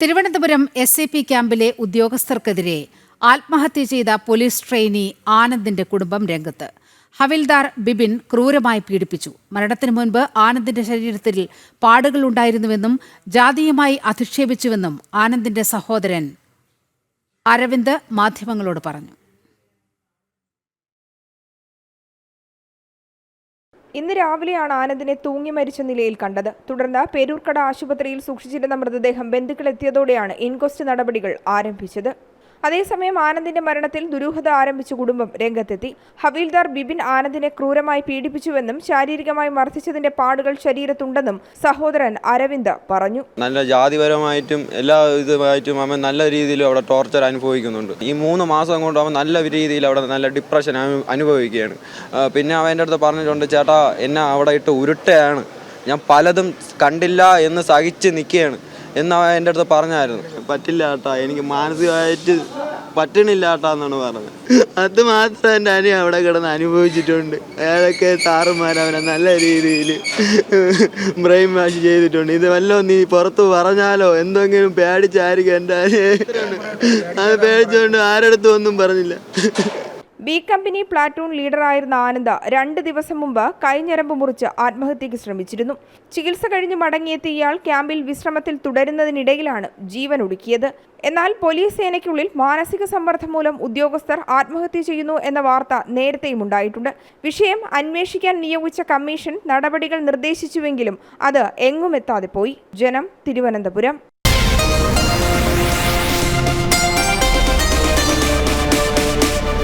Thiruvananthapuram S A P ക്യാമ്പിലെ ഉദ്യോഗസ്ഥർക്കെതിരെ ആത്മഹത്യ ചെയ്ത പോലീസ് ട്രെയിനി ആനന്ദിന്റെ കുടുംബം രംഗത്ത്. ഹവിൽദാർ ബിബിൻ ക്രൂരമായി പീഡിപ്പിച്ചു. മരണത്തിന് മുൻപ് ആനന്ദിന്റെ ശരീരത്തിൽ പാടുകൾ ഉണ്ടായിരുന്നുവെന്നും ജാതീയമായി അധിക്ഷേപിച്ചുവെന്നും ആനന്ദിന്റെ സഹോദരൻ അരവിന്ദ് മാധ്യമങ്ങളോട് പറഞ്ഞു. ഇന്ന് രാവിലെയാണ് ആനന്ദിനെ തൂങ്ങി മരിച്ച നിലയിൽ കണ്ടത്. തുടർന്ന് പേരൂർക്കട ആശുപത്രിയിൽ സൂക്ഷിച്ചിരുന്ന മൃതദേഹം ബന്ധുക്കൾ എത്തിയതോടെയാണ് ഇൻക്വസ്റ്റ് നടപടികൾ ആരംഭിച്ചത്. അതേസമയം ആനന്ദിന്റെ മരണത്തിൽ ദുരൂഹത ആരംഭിച്ച കുടുംബം രംഗത്തെത്തി. ഹവീൽദാർ ബിബിൻ ആനന്ദിനെ ക്രൂരമായി പീഡിപ്പിച്ചുവെന്നും ശാരീരികമായി മർദ്ദിച്ചതിന്റെ പാടുകൾ ശരീരത്തുണ്ടെന്നും സഹോദരൻ അരവിന്ദ് പറഞ്ഞു. നല്ല ജാതിപരമായിട്ടും എല്ലാ ഇതുമായിട്ടും അവൻ നല്ല രീതിയിൽ അവിടെ ടോർച്ചർ അനുഭവിക്കുന്നുണ്ട്. ഈ മൂന്ന് മാസം കൊണ്ട് അവൻ നല്ല രീതിയിൽ അവിടെ നല്ല ഡിപ്രഷൻ അനുഭവിക്കുകയാണ്. പിന്നെ അവന്റെ അടുത്ത് പറഞ്ഞിട്ടുണ്ട് ചേട്ടാ എന്നെ അവിടെ ഇട്ട് ഉരുട്ടയാണ് ഞാൻ പലതും കണ്ടില്ല എന്ന് സഹിച്ച് നിൽക്കുകയാണ്. എന്ന് എന്റെ അടുത്ത് പറഞ്ഞായിരുന്നു. പറ്റില്ല കേട്ടാ എനിക്ക് മാനസികമായിട്ട് പറ്റണില്ല കേട്ടാന്നാണ് പറഞ്ഞത്. അത് മാത്രം എന്റെ അനി അവിടെ കിടന്ന് അനുഭവിച്ചിട്ടുണ്ട്. ഏതൊക്കെ സാറുമാർ അവനെ നല്ല രീതിയിൽ ബ്രെയിൻ വാഷ് ചെയ്തിട്ടുണ്ട്. ഇത് വല്ലതും നീ പുറത്ത് പറഞ്ഞാലോ? എന്തെങ്കിലും പേടിച്ചായിരിക്കും എന്റെ അനിയെ അത് പേടിച്ചുകൊണ്ട് ആരടുത്തും ഒന്നും പറഞ്ഞില്ല. ബി കമ്പനി പ്ലാറ്റൂൺ ലീഡറായിരുന്ന ആനന്ദ രണ്ട് ദിവസം മുമ്പ് കൈഞ്ഞരമ്പ് മുറിച്ച് ആത്മഹത്യയ്ക്ക് ശ്രമിച്ചിരുന്നു. ചികിത്സ കഴിഞ്ഞ് മടങ്ങിയെത്തിയ ഇയാൾ ക്യാമ്പിൽ വിശ്രമത്തിൽ തുടരുന്നതിനിടയിലാണ് ജീവൻ ഒടുക്കിയത്. എന്നാൽ പോലീസ് സേനയ്ക്കുള്ളിൽ മാനസിക സമ്മർദ്ദം മൂലം ഉദ്യോഗസ്ഥർ ആത്മഹത്യ ചെയ്യുന്നു എന്ന വാർത്ത നേരത്തെയും ഉണ്ടായിട്ടുണ്ട്. വിഷയം അന്വേഷിക്കാൻ നിയോഗിച്ച കമ്മീഷൻ നടപടികൾ നിർദ്ദേശിച്ചുവെങ്കിലും അത് എങ്ങുമെത്താതെ പോയി. ജനം തിരുവനന്തപുരം.